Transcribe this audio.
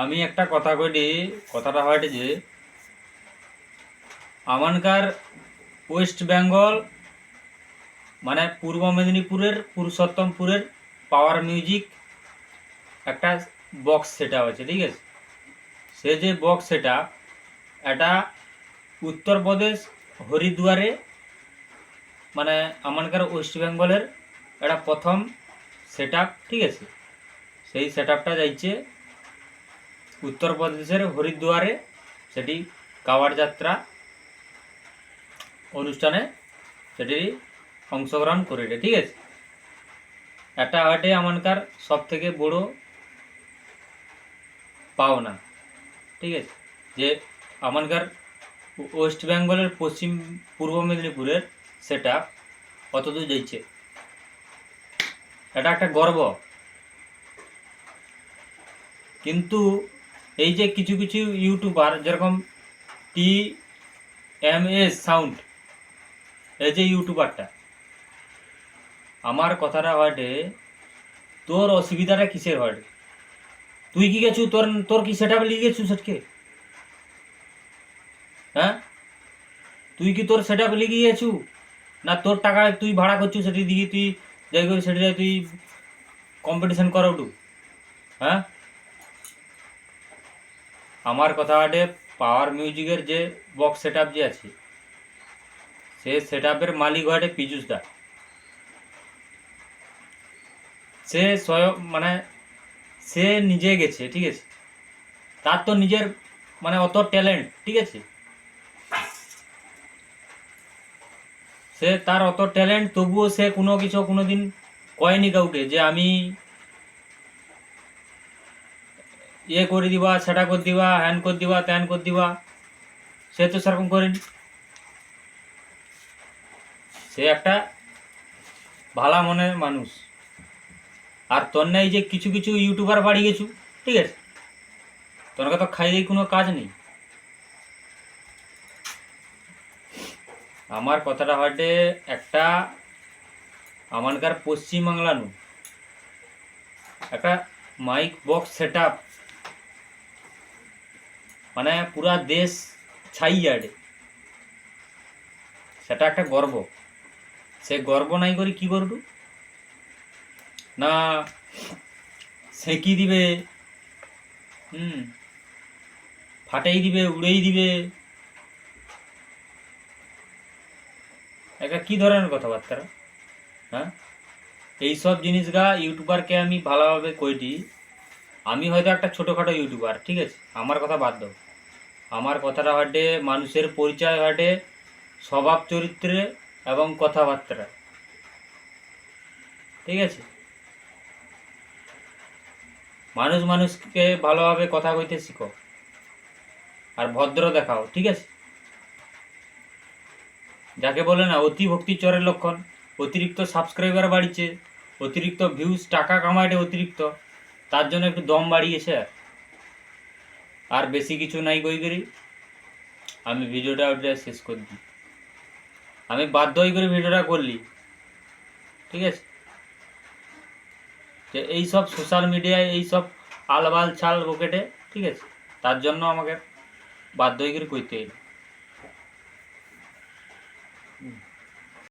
আমি একটা কথা কইটি কথাটা হয়টি যে, আমানকার ওয়েস্ট বেঙ্গল মানে পূর্ব মেদিনীপুরের, পুরুষোত্তমপুরের পাওয়ার মিউজিক একটা বক্স সেটা আছে ঠিক আছে? সে যে বক্স সেটা, এটা উত্তরপ্রদেশ হরিদ্বারে মানে আমানকার ওয়েস্ট বেঙ্গলের, এটা প্রথম সেট ঠিক আছে? সেই সেট আপটা যাইছে উত্তরপ্রদেশের হরিদ্বারে সেটি কাওয়াড় যাত্রা অনুষ্ঠানে সেটি অংশগ্রহণ করে ঠিক আছে? এটা হয়টে আমানকার সব থেকে বড় পাওনা, ঠিক আছে? যে আমানকার ওয়েস্ট বেঙ্গলের পশ্চিম পূর্ব মেদিনীপুরের সেট কতদূর যাইছে। এটা একটা গর্ব। কিন্তু এই যে কিছু কিছু ইউটিউবার যেরকম টি এম এস সাউন্ড এই যে ইউটিউবারটা আমার কথাটা হয়টে, তোর অসুবিধাটা কিসের হয় তুই কি গেছু? তোর তোর কি সেটা লিখে গেছু সেটকে? হ্যাঁ? তুই কি তোর সেটা লিখে গেছু? না তোর টাকা তুই ভাড়া করছু সেটি দিয়ে তুই, যাই করে সেটি তুই কম্পিটিশন কর উঠু হ্যাঁ? আমার কথা হটে পাওয়ার মিউজিকের যে বক্স সেট যে আছে, সে সেট আপের মালিক হটে পীযুষ দা। সে স্বয়ং মানে সে নিজে গেছে, ঠিক আছে? তার তো নিজের মানে অত ট্যালেন্ট ঠিক আছে? সে তার অত ট্যালেন্ট তবুও সে কোনো কিছু কোনো দিন কয়নি কাউকে যে আমি ইয়ে করে দিবা, সেটা করে দিবা, হ্যান করে দিবা, ত্যান করে দিবা। সে তো সেরকম করেনি। সে একটা ভালা মনের মানুষ। আর তোর নাই যে কিছু কিছু ইউটিউবার বাড়ি গেছু, ঠিক আছে? তোর তো খাইয়ে কোনো কাজ নেই। আমার কথাটা হটে একটা আমানকার পশ্চিমবাংলা নু। একটা মাইক বক্স সেট মানে পুরা দেশ ছাই যাবে সেটা একটা গর্ব। সে গর্ব নাই করি কি করব? না সেঁকি দিবে? হুম, ফাটাই দিবে, উড়েই দিবে। একটা কি ধরনের কথাবার্তা? হ্যাঁ? এইসব জিনিস গা ইউটিউবারকে আমি ভালোভাবে কইটি, আমি হয়তো একটা ছোটোখাটো ইউটিউবার, ঠিক আছে? আমার কথা বাদ দাও। আমার কথাটা হটে, মানুষের পরিচয় হটে, স্বভাব চরিত্রে এবং কথাবার্তা ঠিক আছে? মানুষ মানুষকে ভালোভাবে কথা কইতে শিখো আর ভদ্র দেখাও, ঠিক আছে? যাকে বলে না, অতি ভক্তি চরের লক্ষণ, অতিরিক্ত সাবস্ক্রাইবার বাড়িছে, অতিরিক্ত ভিউজ টাকা কামাইটে অতিরিক্ত, তার জন্য একটু দম বাড়িয়েছে আর। আর বেশি কিছু নাই কই করি। আমি ভিডিওটা ওটা শেষ করে দিই। আমি বাধ্য হয়ে করে ভিডিওটা করলি। ঠিক আছে? যে এই সব সোশ্যাল মিডিয়ায় এই সব আলবাল ছাল বকেটে ঠিক আছে? তার জন্য আমাকে বাধ্য হয়ে করে করতে এলো